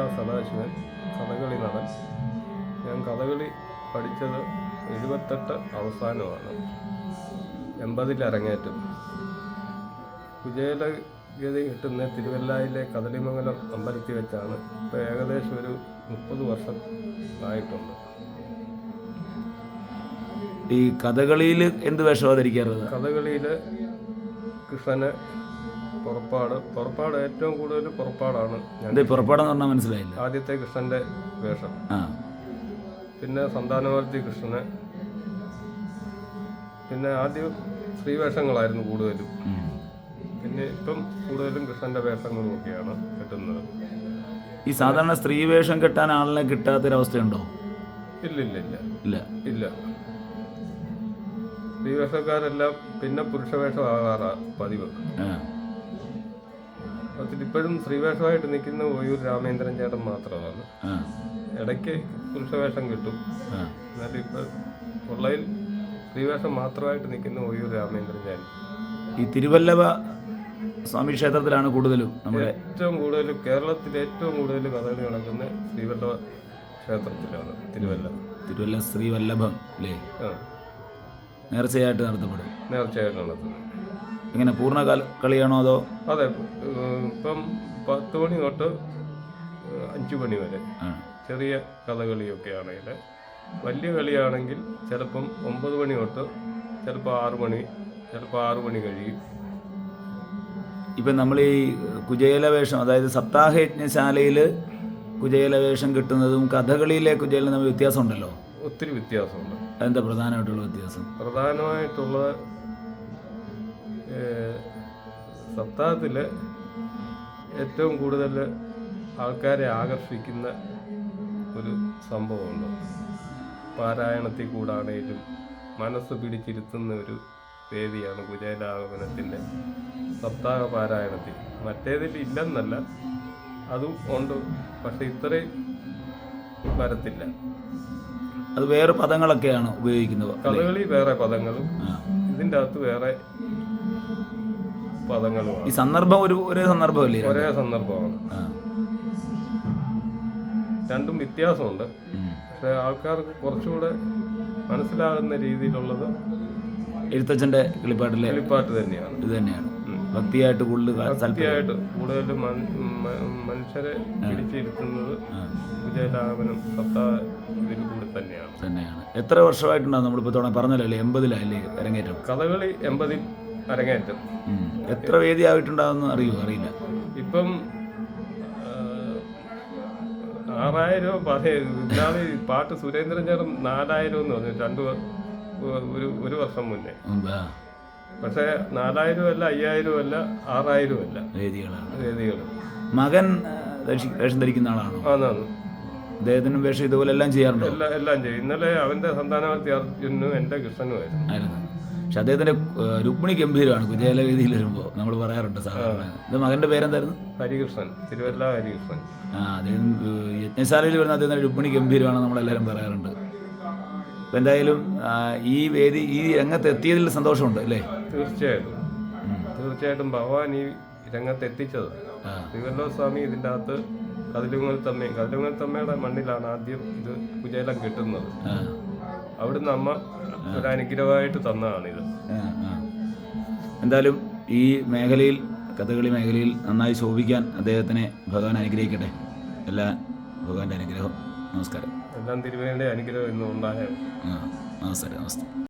തിരുവല്ല സദാശിവൻ കഥകളി നടൻ ഞാൻ കഥകളി പഠിച്ചത് എഴുപത്തെട്ട് അവസാനമാണ്. എൺപതിൽ അരങ്ങേറ്റം. വിജയലഗതി കിട്ടുന്ന തിരുവല്ലായിലെ കദളിമംഗലം അമ്പലത്തിൽ വെച്ചാണ് ഇപ്പോൾ ഏകദേശം ഒരു മുപ്പത് വർഷം ആയിട്ടുണ്ട്. ഈ കഥകളിയിൽ എന്ത് വേഷം അവതരിക്കാറുണ്ട് കഥകളിയിൽ കൃഷ്ണന് പുറപ്പാട്. പുറപ്പാട് ഏറ്റവും കൂടുതൽ പുറപ്പാടാണ് ഇത് പുറപ്പാടെന്ന് പറഞ്ഞാൽ മനസ്സിലായില്ല. ആദ്യത്തെ കൃഷ്ണന്റെ വേഷം. ആ. പിന്നെ സന്താനവർത്തി കൃഷ്ണന്. പിന്നെ ആദ്യം സ്ത്രീവേഷങ്ങളായിരുന്നു കൂടുതലും. പിന്നെ ഇപ്പം കൂടുതലും കൃഷ്ണന്റെ വേഷങ്ങളും ഒക്കെയാണ് കിട്ടുന്നത്. ഈ സാധാരണ സ്ത്രീ വേഷം കെട്ടാൻ ആളിനെ കിട്ടാത്തൊരവസ്ഥയുണ്ടോ? ഇല്ല ഇല്ല. ഇല്ല. ഇല്ല ഇല്ല സ്ത്രീവേഷക്കാരെല്ലാം പിന്നെ പുരുഷവേഷം ആകാറാ പതിവ്. ആ അതിൽ ഇപ്പോഴും സ്ത്രീവേഷമായിട്ട് നിൽക്കുന്ന ഒയൂർ രാമേന്ദ്രൻ ചേട്ടൻ മാത്രമാണ്. ഇടയ്ക്ക് പുരുഷവേഷം കിട്ടും. എന്നാലും ഇപ്പൊ ഉള്ളതിൽ സ്ത്രീവേഷം മാത്രമായിട്ട് നിൽക്കുന്ന ഒയൂർ രാമേന്ദ്രൻ ചേട്ടൻ. ഈ തിരുവല്ലവ സ്വാമി ക്ഷേത്രത്തിലാണ് കൂടുതലും നമ്മുടെ ഏറ്റവും കൂടുതൽ കേരളത്തിൽ ഏറ്റവും കൂടുതൽ കഥകളി നടക്കുന്ന ശ്രീവല്ലഭ ക്ഷേത്രത്തിലാണ് തിരുവല്ല തിരുവല്ല ശ്രീവല്ലഭം അല്ലേ നേർച്ചയായിട്ട് നടത്തപ്പെടും. നേർച്ചയായിട്ട് നടത്തുന്നത്. ഇങ്ങനെ പൂർണ കളിയാണോ അതോ? അതെ ഇപ്പം പത്ത് മണി തൊട്ട് അഞ്ചു മണി വരെ. ചെറിയ കഥകളിയൊക്കെ ആണെങ്കിൽ വലിയ കളിയാണെങ്കിൽ ചിലപ്പം ഒമ്പത് മണി തൊട്ട് ചിലപ്പോൾ ആറു മണി ചിലപ്പോൾ ആറു മണി കഴിയും. ഇപ്പം നമ്മൾ ഈ കുജേലവേഷം അതായത് സപ്താഹ യജ്ഞശാലയിൽ കുചേല വേഷം കിട്ടുന്നതും കഥകളിയിലെ കുജേല തമ്മിൽ വ്യത്യാസമുണ്ടല്ലോ? ഒത്തിരി വ്യത്യാസമുണ്ട്. അതെന്താ പ്രധാനമായിട്ടുള്ള വ്യത്യാസം? പ്രധാനമായിട്ടുള്ളത് സപ്താഹത്തിൽ ഏറ്റവും കൂടുതൽ ആൾക്കാരെ ആകർഷിക്കുന്ന ഒരു സംഭവമുണ്ട് പാരായണത്തിൽ കൂടാണേലും മനസ്സ് പിടിച്ചിരുത്തുന്ന ഒരു വേദിയാണ് കുചേലാഗമനത്തിന്റെ സപ്താഹ പാരായണത്തിൽ മറ്റേതിൽ ഇല്ലെന്നല്ല അതും ഉണ്ട് പക്ഷെ ഇത്രയും വരത്തില്ല അത് വേറെ പദങ്ങളൊക്കെയാണ് ഉപയോഗിക്കുന്നത്? കഥകളി വേറെ പദങ്ങളും. ഇതിന്റെ അകത്ത് വേറെ പദങ്ങളുമാണ്. ഈ സന്ദർഭം ഒരു ഒരേ സന്ദർഭമല്ലേ ഒരേ സന്ദർഭമാണ്. രണ്ടും വ്യത്യാസമുണ്ട്. പക്ഷെ ആൾക്കാർക്ക് കുറച്ചുകൂടെ മനസ്സിലാകുന്ന രീതിയിലുള്ളത് എഴുത്തച്ഛന്റെ കിളിപ്പാട്ടിലെ കിളിപ്പാട്ട് തന്നെയാണ്. ഇത് തന്നെയാണ്. ഭക്തിയായിട്ട് കൂടുതൽ ഭക്തിയായിട്ട് കൂടുതൽ മനുഷ്യരെ പിടിച്ചിരുത്തുന്നത് വിജയലാപനം സത്താ ഇതിൽ കൂടി തന്നെയാണ്. തന്നെയാണ്. എത്ര വർഷമായിട്ടുണ്ടാകും നമ്മളിപ്പോൾ തുടങ്ങി പറഞ്ഞല്ലോ എൺപതിലല്ലേ അരങ്ങേറ്റം. കഥകളി എൺപതിൽ അരങ്ങേറ്റം. എത്ര വേദി ആയിട്ടുണ്ടാവുന്ന അറിയോ? അറിയില്ല. ഇപ്പം ആ, ആറായിരം പറയും ഇന്നാൾ പാട്ട് സുരേന്ദ്രൻ ചേട്ടൻ നാലായിരം എന്ന് പറഞ്ഞു രണ്ടു ഒരു ഒരു വർഷം മുന്നേ. പക്ഷെ നാലായിരം അല്ല അയ്യായിരം അല്ല ആറായിരം അല്ല വേദികളാണ്. വേദികൾ മകൻ വേഷം ധരിക്കുന്ന ആളാണോ? ആന്നാന്ന്. അദ്ദേഹത്തിനും വേഷം ഇതുപോലെ എല്ലാം ചെയ്യാറുണ്ട്? എല്ലാം എല്ലാം ചെയ്യും. ഇന്നലെ അവന്റെ സന്താനവർത്തി അർജുനും എന്റെ കൃഷ്ണനുമായിരുന്നു. ആയിരുന്നു. പക്ഷെ അദ്ദേഹത്തിന്റെ രുക്മിണി ഗംഭീരമാണ്. കുജേലവേദിയിൽ വരുമ്പോ വരുമ്പോൾ നമ്മൾ പറയാറുണ്ട് സാധാരണ. ഇത് മകന്റെ പേരെന്തായിരുന്നു? ഹരികൃഷ്ണൻ. തിരുവല്ല ഹരികൃഷ്ണൻ. ആ അദ്ദേഹം യജ്ഞശാലയിൽ വരുന്ന അദ്ദേഹത്തിന്റെ രുക്മിണി ഗംഭീരമാണ് നമ്മളെല്ലാവരും പറയാറുണ്ട്. അപ്പം എന്തായാലും ഈ വേദി ഈ രംഗത്ത് എത്തിയതിൽ സന്തോഷമുണ്ട് അല്ലേ? തീർച്ചയായിട്ടും. തീർച്ചയായിട്ടും ഭഗവാൻ ഈ രംഗത്ത് എത്തിച്ചത്. ആ. സ്വാമി ഇതിന്റെ അകത്ത് കതിലുങ്ങൽ തമ്മ കതിലുങ്ങൽ തമ്മയുടെ മണ്ണിലാണ് ആദ്യം ഇത് കുചേലം കിട്ടുന്നത്. അവിടുന്ന് അമ്മ ഒരു അനുഗ്രഹമായിട്ട് തന്നതാണിത്. ഇത്. എന്തായാലും ഈ മേഖലയിൽ കഥകളി മേഖലയിൽ നന്നായി ശോഭിക്കാൻ അദ്ദേഹത്തിനെ ഭഗവാൻ അനുഗ്രഹിക്കട്ടെ. എല്ലാ ഭഗവാന്റെ അനുഗ്രഹം നമസ്കാരം. എല്ലാം തിരുവേണ്ട അനുഗ്രഹം ഇന്ന് ഉണ്ടായ നമസ്കാരം നമസ്തേ.